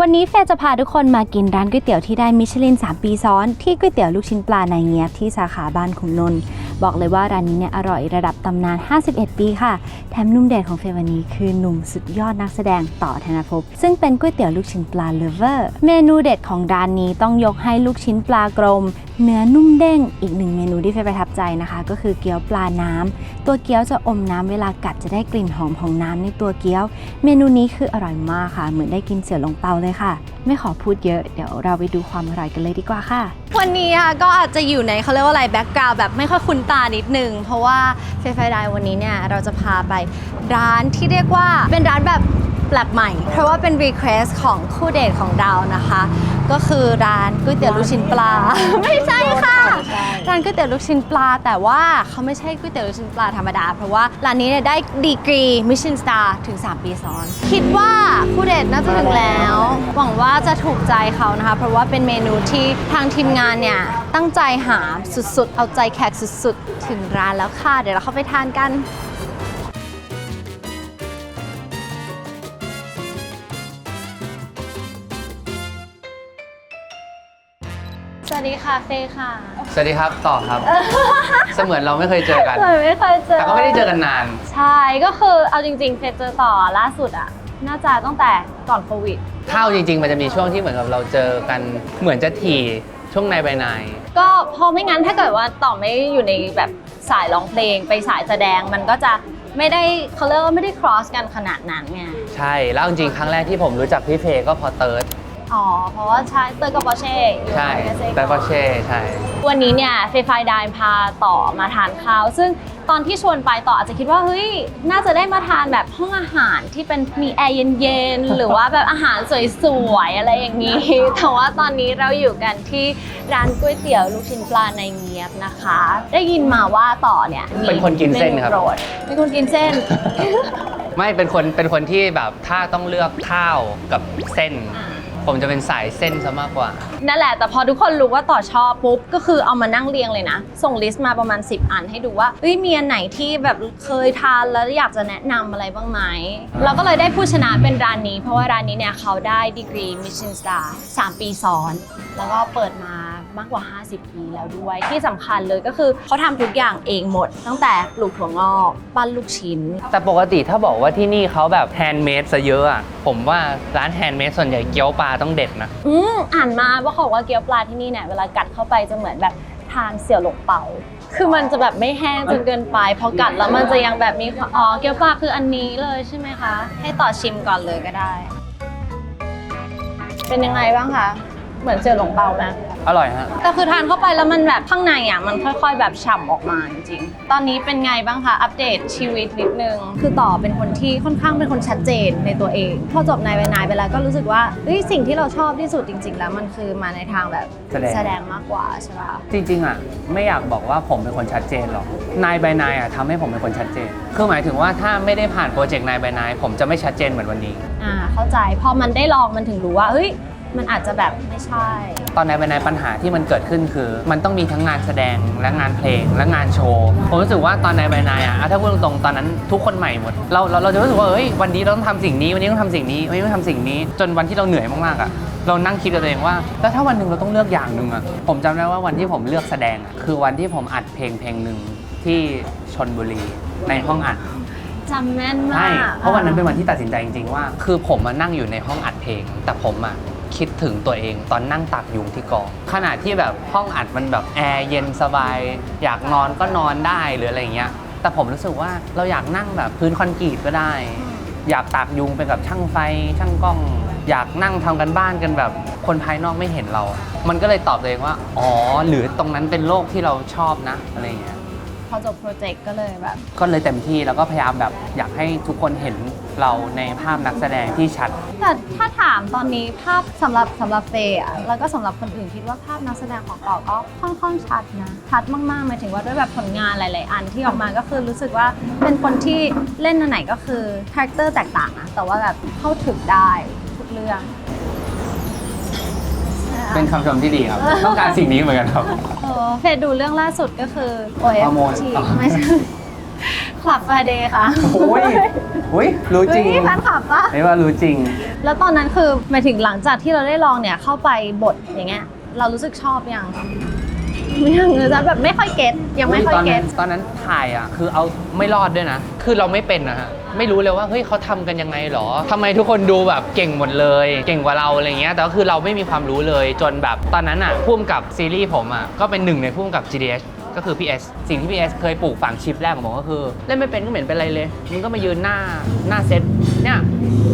วันนี้เฟย์จะพาทุกคนมากินร้านก๋วยเตี๋ยวที่ได้มิชลิน 3 ปีซ้อนที่ก๋วยเตี๋ยวลูกชิ้นปลาในเงียบที่สาขาบ้านขุนนนท์ บอกเลยว่าร้านนี้เนี่ยอร่อยระดับตำนาน 51 ปีค่ะ แถมนุ่มเด็ดของเฟย์วันนี้คือหนุ่มสุดยอดนักแสดงต่อธนภพซึ่งเป็นก๋วยเตี๋ยวลูกชิ้นปลาเลเวอร์ เมนูเด็ดของร้านนี้ต้องยกให้ลูกชิ้นปลากรม เนื้อนุ่มเด้ง อีกหนึ่งเมนูที่เฟย์ประทับใจนะคะ ก็คือเกี๊ยวปลาน้ำตัวเกี๊ยวจะอมน้ำเวลากัดจะได้กลิ่นหอมของน้ำในตัวเกี๊ยว เมนูนี้คืออร่อยมากค่ะ เหมือนได้กินเสี่ยวหลงเปาเลยค่ะ ไม่ขอพูดเยอะ เดี๋ยวเราไปดูความอร่อยกันเลยดีกว่าค่ะ วันนี้ค่ะก็อาจจะอยู่ในเขาเรียกว่าอะไรแบ็กกราวแบบไม่ค่อยคุ้นตานิดนึง เพราะว่าเฟฟไฟไดวันนี้เนี่ยเราจะพาไปร้านที่เรียกว่าเป็นร้านแบบ ลกใหม่ เพราะว่าเป็นรีเควสของคู่เดทของเรานะคะ ก็คือร้านก๋วยเตี๋ยวลูกชิ้นปลา ไม่ใช่ค่ะร้านก๋วยเตี๋ยวลูกชิ้นปลา แต่ว่าเขาไม่ใช่ก๋วยเตี๋ยวลูกชิ้นปลาธรรมดา เพราะว่าร้านนี้เนี่ยได้ดีกรีมิชลินสตาร์ถึง 3 ปีซ้อน คิดว่าคู่เดทน่าจะถึงแล้ว หวังว่าจะถูกใจเขานะคะ เพราะว่าเป็นเมนูที่ทางทีมงานเนี่ยตั้งใจหาสุดๆ เอาใจแขกสุดๆ ถึงร้านแล้วค่ะ เดี๋ยวเราเข้าไปทานกัน ดีค่ะเฟย์ค่ะสวัสดีครับต่อครับ เสมือนเราไม่เคยเจอกัน เลยไม่เคยเจอแต่ก็ไม่ได้เจอกันนาน ใช่ก็คือเอาจริง ๆเฟย์เจอต่อล่าสุดอะน่าจะตั้งแต่ก่อนโควิด เท่าจริง ๆ มันจะมีช่วงที่เหมือนกับเราเจอกันเหมือนจะถี่ช่วงในใบในก็เพอไม่งั้นถ้าเกิดว่าต่อไม่อยู่ในแบบสายร้องเพลงไปสายแสดงมันก็จะไม่ได้เขาเรียกว่าไม่ได้ cross กันขนาดนั้นไง ใช่ แล้วจริงๆครั้งแรกที่ผมรู้จักพี่เฟย์ก็พอเติร์ด อ๋อ เพราะว่าใช่เตอร์กับปอร์เช่อยู่ใช่ใน USA แต่ก็เช่ใช่ วันนี้เนี่ยเฟย์ไฟดายพาต่อมาทานข้าว ซึ่งตอนที่ชวนไปต่ออาจจะคิดว่าเฮ้ยน่าจะได้มาทานแบบห้องอาหารที่เป็นมีแอร์เย็นๆ หรือว่าแบบอาหารสวยๆ อะไรอย่างนี้ แต่ว่าตอนนี้เราอยู่กันที่ร้านก๋วยเตี๋ยวลูกชิ้นปลาในเงียบนะคะ ได้ยินมาว่าต่อเนี่ยมีเป็นคนกินเส้นครับ มโปรดเป็นคนกินเส้น ไม่เป็นคนเป็นคนที่แบบถ้าต้องเลือกข้าวกับเส้น ผมจะเป็นสายเส้นซะมากกว่า นั่นแหละ แต่พอทุกคนรู้ว่าต่อชอบปุ๊บ ก็คือเอามานั่งเรียงเลยนะ ส่งลิสต์มาประมาณ 10 อันให้ดูว่าเอ้ยมีอันไหนที่แบบเคยทานแล้วอยากจะแนะนำอะไรบ้างไหม เราก็เลยได้ผู้ชนะเป็นร้านนี้ เพราะว่าร้านนี้เนี่ยเขาได้ดีกรีมิชลินสตาร์3ปีซ้อน แล้วก็เปิดมา มากกว่า 50 ปีแล้วด้วย ที่สำคัญเลยก็คือเขาทำทุกอย่างเองหมด ตั้งแต่ปลูกถั่วงอกปั้นลูกชิ้น แต่ปกติถ้าบอกว่าที่นี่เขาแบบแฮนด์เมดซะเยอะอะผมว่าร้านแฮนด์เมดส่วนใหญ่เกี๊ยวปลาต้องเด็ดนะ อืมอ่านมาว่าเขาบอกว่าเกี๊ยวปลาที่นี่เนี่ยเวลากัดเข้าไปจะเหมือนแบบทานเสี่ยวหลงเปา คือมันจะแบบไม่แห้งจนเกินไปพอกัดแล้วมันจะยังแบบมีความอ๋อเกี๊ยวปลาคืออันนี้เลยใช่ไหมคะ ให้ต่อชิมก่อนเลยก็ได้ เป็นยังไงบ้างคะ เหมือนเสี่ยวหลงเปาไหม อร่อยฮะ แต่คือทานเข้าไปแล้วมันแบบข้างในอะมันค่อย ๆ แบบฉ่ำออกมาจริงๆ ตอนนี้เป็นไงบ้างคะ อัปเดตชีวิตนิดนึง คือต่อเป็นคนที่ค่อนข้างเป็นคนชัดเจนในตัวเอง พอจบนายไปนายไปแล้วก็รู้สึกว่าเฮ้ยสิ่งที่เราชอบที่สุดจริง ๆ แล้วมันคือมาในทางแบบแสดงงมากกว่าใช่ปะจริงๆอะไม่อยากบอกว่าผมเป็นคนชัดเจนหรอกนายใบนายอะทำให้ผมเป็นคนชัดเจน คือหมายถึงว่าถ้าไม่ได้ผ่านโปรเจกต์นายใบนายผมจะไม่ชัดเจนเหมือนวันนี้ อ่าเข้าใจพอมันได้ลองมันถึงรู้ว่าเฮ้ย มันอาจจะแบบไม่ใช่ ตอนนายใบนายปัญหาที่มันเกิดขึ้นคือ มันต้องมีทั้งงานแสดงและงานเพลงและงานโชว์ผมรู้สึกว่าตอนนายใบนายอะอะถ้าพูดตรงๆตอนนั้นทุกคนใหม่หมดเราเราเราจะรู้สึกว่าเฮ้ยวันนี้เราต้องทำสิ่งนี้วันนี้ต้องทำสิ่งนี้วันนี้ต้องทำสิ่งนี้ จนวันที่เราเหนื่อยมากๆอะเรานั่งคิดกับตัวเองว่าแล้วถ้าวันหนึ่งเราต้องเลือกอย่างหนึ่งอะผมจำได้ว่าวันที่ผมเลือกแสดงอะคือวันที่ผมอัดเพลงเพลงหนึ่งที่ชนบุรีในห้องอัด จำแม่นใช่มากเพราะวันนั้นเป็นวันที่ตัดสินใจจริงๆว่า คือผมมานั่งอยู่ในห้องอัดเพลง แต่ผมอะ คิดถึงตัวเองตอนนั่งตากยุงที่กองขณะที่แบบห้องอัดมันแบบแอร์เย็นสบาย อยากนอนก็นอนได้หรืออะไรเงี้ยแต่ผมรู้สึกว่าเราอยากนั่งแบบพื้นคอนกรีตก็ได้ อยากตากยุงไปกับช่างไฟ ช่างกล้อง อยากนั่งทำกันบ้านกันแบบคนภายนอกไม่เห็นเรา มันก็เลยตอบตัวเองว่า อ๋อ หรือตรงนั้นเป็นโลกที่เราชอบนะอะไรเงี้ย อจบโปรเจกต์ก็เลยแบบ ก็เลยเต็มที่แล้วก็พยายามแบบอยากให้ทุกคนเห็นเราในภาพนักแสดงที่ชัด แต่ถ้าถามตอนนี้ภาพสำหรับสำหรับเฟย์อะแล้วก็สำหรับคนอื่นคิดว่าภาพนักแสดงของต่อก็ค่อนข้างชัดนะชัดมากๆหมายถึงว่าด้วยแบบผลงานหลาย ๆ อันที่ออกมาก็คือรู้สึกว่าเป็นคนที่เล่นอันไหนก็คือคาแรคเตอร์แตกต่างนะแต่ว่าแบบเข้าถึงได้ทุกเรื่อง เป็นคำชมที่ดีครับ ต้องการสิ่งนี้เหมือนกันครับเออเฟย์ดูเรื่องล่าสุดก็คือฮอร์โมน OFT อ๋อไม่ใช่คคลับ Friday ค่ะโอ้ยอุ้ยรู้จริงเฮ้ยแฟนคลับปะ ไม่ว่ารู้จริง แล้วตอนนั้นคือหมายถึงหลังจากที่เราได้ลองเนี่ยเข้าไปบทอย่างเงี้ยเรารู้สึกชอบยัง ยังเลยจะแบบไม่ค่อยเก็ตยังไม่ค่อยตอนเก็นั้ตนตอนนั้นถ่ายอะคือเอาไม่รอดด้วยนะ คือเราไม่เป็นนะฮะไม่รู้เลยว่าเฮ้ยเขาทำกันยังไงหรอทำไมทุกคนดูแบบเก่งหมดเลย เก่งกว่าเราอะไรเงี้ยแต่ก็คือเราไม่มีความรู้เลยจนแบบตอนนั้นอะพุ่มกับซีรีส์ผมอะก็เป็นหนึ่งในพุ่มกับ GDH ก็คือ PS สิ่งที่ PS เคยปลูกฝังชิปแรกของผมก็คือ เล่นไม่เป็นก็เหม็นเป็นไรเลยมึงก็มายืนหน้าหน้าเซตเนี่ย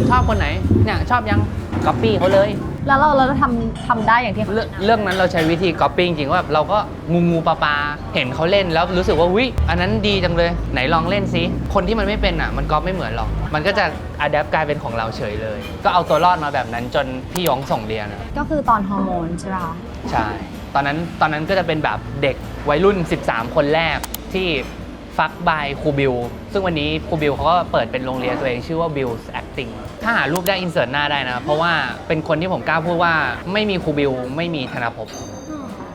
ชอบคนไหนเนี่ยชอบยังก๊อปปี้เขาเลย แล้วเราเราทำทำได้อย่างที่เขาเรื่องเรื่องนั้นเราใช้วิธีก๊อปปิ้จริงๆว่าแบบเราก็งูงูปลาปลาเห็นเขาเล่นแล้วรู้สึกว่าวิอันนั้นดีจังเลยไหนลองเล่นซิคนที่มันไม่เป็นอะมันก๊อปไม่เหมือนหรอก มันก็จะอัดแอปกลายเป็นของเราเฉยเลย ก็เอาตัวรอดมาแบบนั้นจนพี่ยงส่งเรียนอะก็คือตอนฮอร์โมนใช่ปะคะใช่ตอนนั้นตอนนั้นก็จะเป็นแบบเด็กวัยรุ่น 13 คนแรกที่ฟักบายครูบิวซึ่งวันนี้ครูบิวเขาก็เปิดเป็นโรงเรียนตัวเองชื่อว่า Bill's Acting ถ้าหารูปได้อินเสิร์ตหน้าได้นะ เพราะว่าเป็นคนที่ผมกล้าพูดว่าไม่มีครูบิว ไม่มีธนาภพ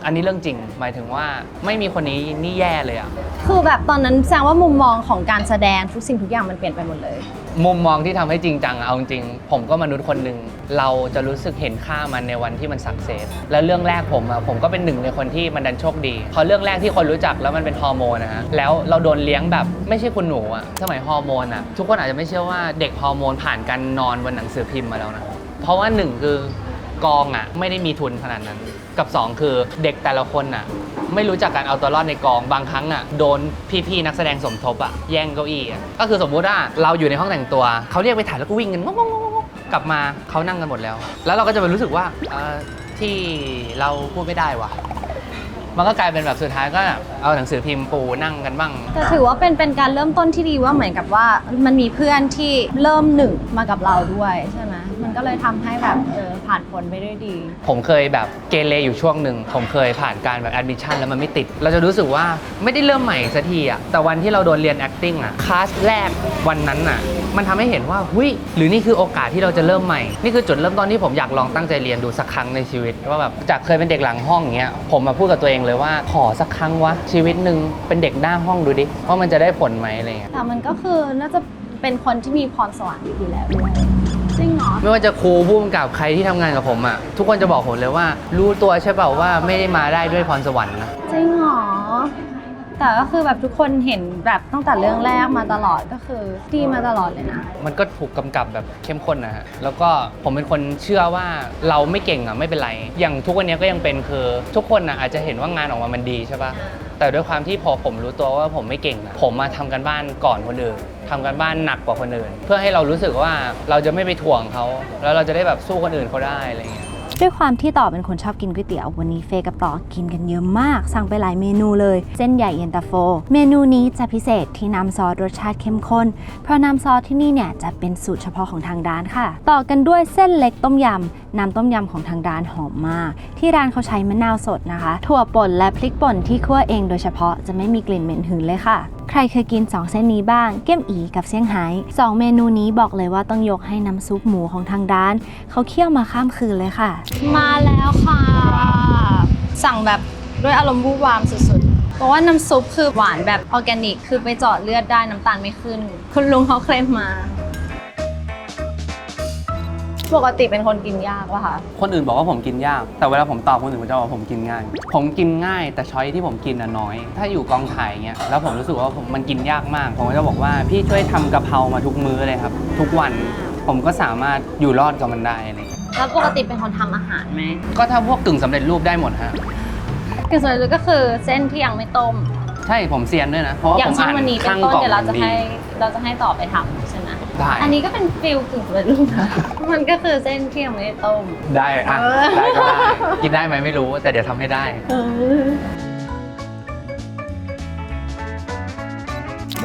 อันนี้เรื่องจริง หมายถึงว่าไม่มีคนนี้นี่แย่เลยอะคือแบบตอนนั้นแสดงว่ามุมมองของการแสดงทุกสิ่งทุกอย่างมันเปลี่ยนไปหมดเลย มุมมองที่ทำให้จริงจังอะเอาจริงๆผมก็มนุษย์คนหนึ่งเราจะรู้สึกเห็นค่ามันในวันที่มันสักเซสแล้วเรื่องแรกผมอะผมก็เป็นหนึ่งในคนที่มันดันโชคดีพอเรื่องแรกที่คนรู้จักแล้วมันเป็นฮอร์โมนนะฮะแล้วเราโดนเลี้ยงแบบไม่ใช่คุณหนูอะสมัยฮอร์โมนอะทุกคนอาจจะไม่เชื่อว่าเด็กฮอร์โมนผ่านการนอนบนหนังสือพิมพ์มาแล้วนะเพราะว่าหนึ่งคือ กองอะไม่ได้มีทุนขนาดนั้น กับสองคือเด็กแต่ละคนอะไม่รู้จักการเอาตัวรอดในกองบางครั้งอะโดนพี่ๆนักแสดงสมทบอะแย่งเก้าอี้อะก็คือสมมุติว่าเราอยู่ในห้องแต่งตัวเขาเรียกไปถ่ายแล้วก็วิ่งกันงงๆกลับมาเขานั่งกันหมดแล้ว แล้วเราก็จะไปรู้สึกว่าที่เราพูดไม่ได้ว่ะ มันก็กลายเป็นแบบสุดท้ายก็เอาหนังสือพิมพ์ปูนั่งกันบ้าง แต่ถือว่าเป็นเป็นการเริ่มต้นที่ดีว่าเหมือนกับว่า มันมีเพื่อนที่เริ่มหนึ่งมากับเราด้วยใช่ไหมมันก็เลยทำให้แบบเออผ่านพ้นไปด้วยดี ผมเคยแบบเกเรอยู่ช่วงหนึ่ง ผมเคยผ่านการแบบแอดมิชชั่นแล้วมันไม่ติด เราจะรู้สึกว่าไม่ได้เริ่มใหม่สักทีอะแต่วันที่เราโดนเรียน acting อะคลาสแรกวันนั้นอะ มันทำให้เห็นว่าหุยหรือนี่คือโอกาสที่เราจะเริ่มใหม่ นี่คือจุดเริ่มต้นที่ผมอยากลองตั้งใจเรียนดูสักครั้งในชีวิตว่าแบบจากเคยเป็นเด็กหลังห้องอย่างเงี้ยผมมาพูดกับตัวเองเลยว่าขอสักครั้งวะชีวิตหนึ่งเป็นเด็กหน้าห้องดูดิว่ามันจะได้ผลไหมอะไรเงี้ยแต่มันก็คือน่าจะเป็นคนที่มีพรสวรรค์อยู่แล้วด้วยจริงเหรอไม่ว่าจะครูผู้กำกับใครที่ทำงานกับผมอะทุกคนจะบอกผมเลยว่า รู้ตัวใช่เปล่าว่าไม่ได้มาได้ด้วยพรสวรรค์นะจริงเหรอ แต่ก็คือแบบทุกคนเห็นแบบตั้งแต่เรื่องแรกมาตลอดก็คือดีมาตลอดเลยนะ มันก็ถูกกำกับแบบเข้มข้นนะฮะ แล้วก็ผมเป็นคนเชื่อว่าเราไม่เก่งอะไม่เป็นไร อย่างทุกวันนี้ก็ยังเป็นคือ ทุกคนอะอาจจะเห็นว่างานออกมามันดีใช่ปะแต่ด้วยความที่พอผมรู้ตัวว่าผมไม่เก่งอะผมมาทำกันบ้านก่อนคนอื่นทำกันบ้านหนักกว่าคนอื่น เพื่อให้เรารู้สึกว่าเราจะไม่ไปถ่วงเขา แล้วเราจะได้แบบสู้คนอื่นเขาได้อะไรเงี้ย ด้วยความที่ต่อเป็นคนชอบกินก๋วยเตี๋ยว วันนี้เฟยกับต่อกินกันเยอะมาก สั่งไปหลายเมนูเลย เส้นใหญ่เย็นตาโฟ เมนูนี้จะพิเศษที่น้ำซอสรสชาติเข้มข้น เพราะน้ำซอสที่นี่เนี่ยจะเป็นสูตรเฉพาะของทางร้านค่ะ ต่อกันด้วยเส้นเล็กต้มยำน้ำต้มยำของทางร้านหอมมาก ที่ร้านเขาใช้มะนาวสดนะคะ ถั่วป่นและพริกป่นที่คั่วเองโดยเฉพาะจะไม่มีกลิ่นเหม็นหืนเลยค่ะ ใครเคยกิน 2 เส้นนี้บ้าง เก้มอีกับเซี่ยงไฮ้สองเมนูนี้บอกเลยว่าต้องยกให้น้ำซุปหมูของทางร้าน เขาเคี่ยวมาข้ามคืนเลยค่ะ มาแล้วค่ะ สั่งแบบด้วยอารมณ์วูบวามสุดๆ เพราะว่าน้ำซุปคือหวานแบบออร์แกนิก คือไปเจาะเลือดได้น้ำตาลไม่ขึ้น คุณลุงเขาเคลมมา ปกติเป็นคนกินยากวะคะ คนอื่นบอกว่าผมกินยาก แต่เวลาผมตอบคนอื่นผมจะบอกว่าผมกินง่าย ผมกินง่ายแต่ช้อยที่ผมกินอะน้อย ถ้าอยู่กองถ่ายเงี้ยแล้วผมรู้สึกว่าผมมันกินยากมาก ผมก็จะบอกว่าพี่ช่วยทำกะเพรามาทุกมื้อเลยครับ ทุกวันผมก็สามารถอยู่รอดกับมันได้อะไรเงี้ยแล้วปกติเป็นคนทำอาหารไหมก็ถ้าพวกกึ่งสำเร็จรูปได้หมดฮะคือส่วนใหญ่ก็คือเส้นที่ยังไม่ต้ม ใช่ผมเซียนด้วยนะเพราะว่าอย่าผงมเช่นอ่านวันนี้เป็นข้างต้นกล่องเดี๋ยวเราจะดีให้เราจะให้ต่อไปทำใช่ไหม ได้อันนี้ก็เป็นฟิลกึ่งสำเร็จรูปนะ มันก็คือเส้นที่ยังไม่ได้ต้ม ได้อะเออ ได้ก็ได้กินได้ไหมไม่รู้แต่เดี๋ยวทำให้ได้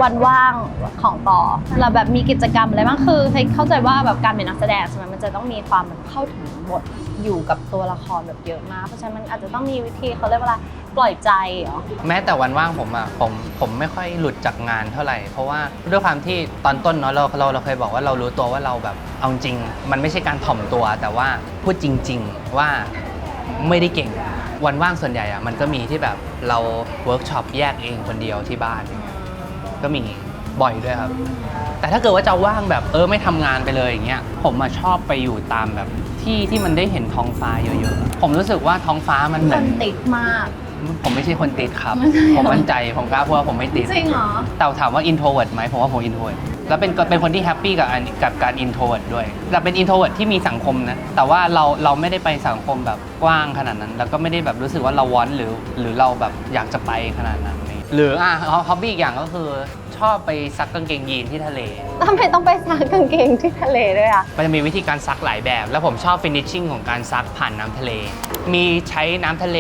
วันว่างของต่อเราแบบมีกิจกรรมอะไรบ้างคือเฟยเข้าใจว่าแบบการเป็นนักแสดงใช่ไหมมันจะต้องมีความแบบเข้าถึงบทอยู่กับตัวละครแบบเยอะมาก เพราะฉะนั้นมันอาจจะต้องมีวิธีเขาเรียกว่าอะไร ปล่อยใจเหรอ แม้แต่วันว่างผมอะผมผมไม่ค่อยหลุดจากงานเท่าไหร่ เพราะว่าด้วยความที่ตอนต้นเนาะเราเราเราเคยบอกว่าเรารู้ตัวว่าเราแบบเอาจริง มันไม่ใช่การถ่อมตัว แต่ว่าพูดจริง ๆว่าไม่ได้เก่งวันว่างส่วนใหญ่อะมันก็มีที่แบบเราเวิร์กช็อปแยกเองคนเดียวที่บ้าน ก็มีบ่อยด้วยครับ แต่ถ้าเกิดว่าจะว่างแบบเออไม่ทำงานไปเลยอย่างเงี้ยผมมาชอบไปอยู่ตามแบบที่ที่มันได้เห็นท้องฟ้าเยอะๆผมรู้สึกว่าท้องฟ้ามันเหคมือนนติดมาก ผมไม่ใช่คนติดครับไม่ใช่เหรอผมมั่นใจผมกล้าพูดว่าผมไม่ติดจริงเหรอแต่ถามว่า introvert ไหมผมว่าผม introvert แล้วเป็นเป็นคนที่แฮปปี้กับอันกับการ introvert ด้วยแต่เป็น introvert ที่มีสังคมนะแต่ว่าเราเราไม่ได้ไปสังคมแบบกว้างขนาดนั้น แล้วก็ไม่ได้แบบรู้สึกว่าเราวอนหรือ หรือเราแบบอยากจะไปขนาดนั้นนี่หรืออะฮอบบี้อีกอย่างก็คือ ชอบไปซักกางเกงยีนที่ทะเล ทำไมต้องไปซักกางเกงที่ทะเลด้วยอะ มันจะมีวิธีการซักหลายแบบ แล้วผมชอบ finishing ของการซักผ่านน้ำทะเล มีใช้น้ำทะเล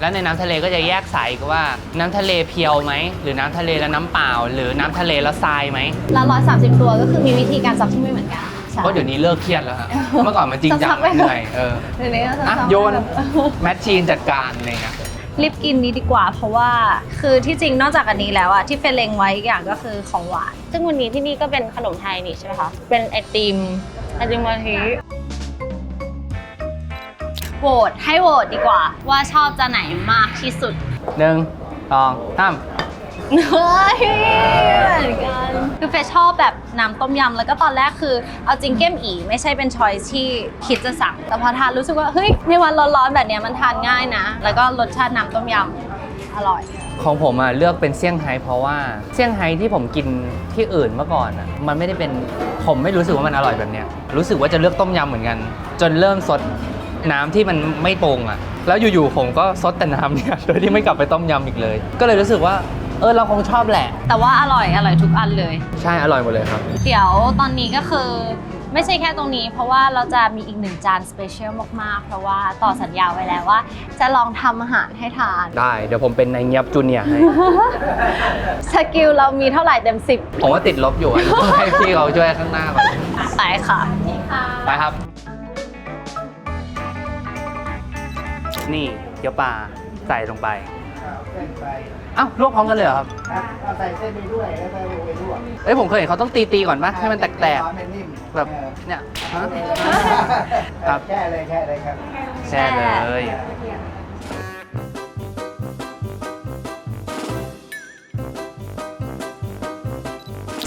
แล้วในน้ำทะเลก็จะแยกสายกันว่าน้ำทะเลเพียวไหม หรือน้ำทะเลแล้วน้ำเปล่า หรือน้ำทะเลแล้วทรายไหมแล้วร้อยสามสิบตัวก็คือมีวิธีการซักที่ไม่เหมือนกันใช่ เพราะเดี๋ยวนี้เลิกเครียดแล้วฮะเมื่อก่อนมันจริงจัซังกๆไปเหนื่อยเออเดี๋ยวนี้ก็จะอะซักโยนแบบ แมชชีนจัดการอะไรเงี้ย รีบกินนี้ดีกว่า เพราะว่าคือที่จริงนอกจากอันนี้แล้วอะที่เฟรนเล็งไว้อีกอย่างก็คือของหวาน ซึ่งวันนี้ที่นี่ก็เป็นขนมไทยนี่ใช่ไหมคะ เป็นไอติมไอติมกะทิโหวตให้โหวตดีกว่า ว่าชอบจะไหนมากที่สุดหนึ่งสองสาม เฮ้ยเหมือนกันคือเฟยชอบแบบน้ำต้มยำแล้วก็ตอนแรกคือเอาจริงเก้มอีไม่ใช่เป็นช้อยที่คิดจะสั่ง แต่พอทานรู้สึกว่าเฮ้ยในวันร้อนๆแบบเนี้ยมันทานง่ายนะ แล้วก็รสชาติน้ำต้มยำอร่อย ของผมอะเลือกเป็นเซี่ยงไฮ้เพราะว่าเซี่ยงไฮ้ที่ผมกินที่อื่นเมื่อก่อนอะมันไม่ได้เป็นผมไม่รู้สึกว่ามันอร่อยแบบเนี้ยรู้สึกว่าจะเลือกต้มยำเหมือนกัน จนเริ่มซดน้ำที่มันไม่ปรุงอะ แล้วอยู่ๆผมก็ซดแต่น้ำเนี่ย โดยที่ไม่กลับไปต้มยำอีกเลย ก็เลยรู้สึกว่า เออเราคงชอบแหละ แต่ว่าอร่อยอร่อยทุกอันเลย ใช่อร่อยหมดเลยครับ เดี๋ยวตอนนี้ก็คือไม่ใช่แค่ตรงนี้ เพราะว่าเราจะมีอีกหนึ่งจานสเปเชียลมาก ๆ เพราะว่าต่อสัญญาไว้แล้วว่า จะลองทำอาหารให้ทาน ได้เดี๋ยวผมเป็นนายเงียบจูเนียร์ให้ สกิลเรามีเท่าไหร่เต็มสิบผมว่าติดลบอยู่อะต้องให้พี่เขาช่วยข้างหน้าก่อนไปค่ะ ไปครับ นี่เกี๊ยวปลาใส่ลงไปเอ้าลวกพร้อมกันเลยเหรอครับเอาใส่เส้นไปด้วยแล้วก็โรยไปด้วยเอ้ยผมเคยเห็นเขาต้องตีตีๆก่อนปะให้มันแตกให้มันนิ่มๆแบบเนี่ยฮะ ครับ แค่เลยแค่เลยครับ แช่เลย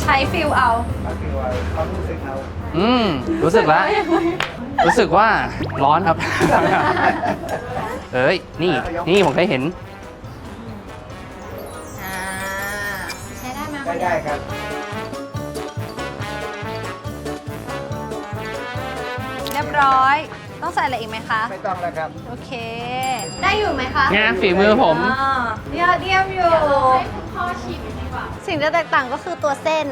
ใช้ฟิลเอาเอาคือว่าความรู้สึกเราอืม รู้สึกแล้วรู้สึกว่าร้อนครับ เอ้ย นี่ นี่ผมเคยเห็น ช้ได้ไหมได้ได้ครับเรียบร้อย ต้องใส่อะไรอีกไหมคะ ไม่ต้องแล้วครับ โอเค ได้อยู่ไหมคะเนี่ยฝีมือผม อ่ายอดเยี่ยมอยู่สิ่งที่แตกต่างก็คือตัวเส้น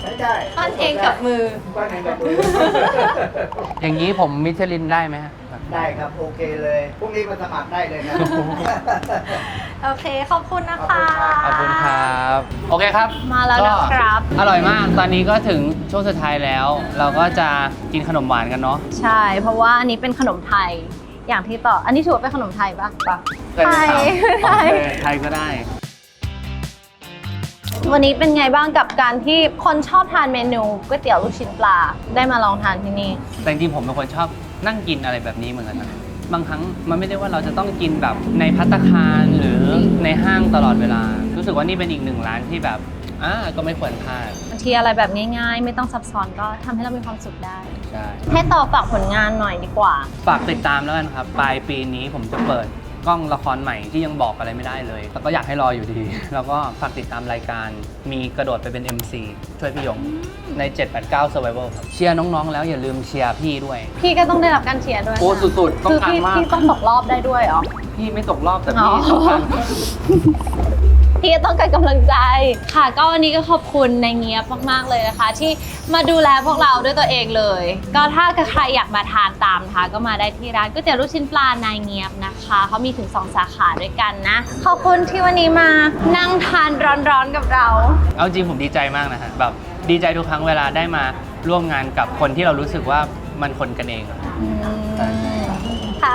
ใช้ได้ปั้นเองกับมือ ปั้นเองกับมือ อย่างนี้ผมมิชลินได้ไหมฮะได้ครับ โอเคเลยพรุ่งนี้มาสมัครได้เลยครับโอเค ขอบคุณนะคะ ขอบคุณครับ โอเคครับ มาแล้วนะครับก็อร่อยมาก ตอนนี้ก็ถึงช่วงสุดท้ายแล้ว เราก็จะกินขนมหวานกันเนาะ ใช่ เพราะว่าอันนี้เป็นขนมไทย อย่างที่ต่อ อันนี้ถือว่าเป็นขนมไทยปะปะไทย ไทไทยยไทยก็ได้ วันนี้เป็นไงบ้างกับการที่คนชอบทานเมนูก๋วยเตี๋ยวลูกชิ้นปลาได้มาลองทานที่นี่แต่จริงๆผมเป็นคนชอบนั่งกินอะไรแบบนี้เหมือนกันนะบางครั้งมันไม่ได้ว่าเราจะต้องกินแบบในพัตตาคารหรือในห้างตลอดเวลา รู้สึกว่านี่เป็นอีกหนึ่งร้านที่แบบอ่าก็ไม่ควรพลาดบางทีอะไรแบบง่ายๆ ไม่ต้องซับซ้อนก็ทำให้เรามีความสุขได้ ใช่ให้ต่อฝากผลงานหน่อยดีกว่า ฝากติดตามแล้วกันครับ ปลายปีนี้ผมจะเปิด กล้องละครใหม่ที่ยังบอกอะไรไม่ได้เลยแล้วก็อยากให้รออยู่ดี แล้วก็ฝากติดตามรายการ มีกระโดดไปเป็น MC ช่วยพี่ยงใน 789 Survival ครับเชียร์น้องๆ แล้วอย่าลืมเชียร์พี่ด้วย พี่ก็ต้องได้รับการเชียร์ด้วยโอ้นะสุดๆต้องคือการพี่มากพี่ต้องตกรอบได้ด้วยเหรอ พี่ไม่ตกรอบแต่อ๋พี่อต้องการ พี่ก็ต้องการกำลังใจ ค่ะก็วันนี้ก็ขอบคุณในเงียบมากๆเลยนะคะ ที่มาดูแลพวกเราด้วยตัวเองเลย ก็ถ้าใครอยากมาทานตามนะคะก็มาได้ที่ร้านก๋วยเตี๋ยวลูกชิ้นปลานายเงียบนะคะเขามีถึง 2 สาขาด้วยกันนะ ขอบคุณที่วันนี้มานั่งทานร้อนๆกับเรา เอาจริงผมดีใจมากนะฮะแบบดีใจทุกครั้งเวลาได้มาร่วมงานกับคนที่เรารู้สึกว่ามันคนกันเองอะอืมใช่ใช่ค่ะ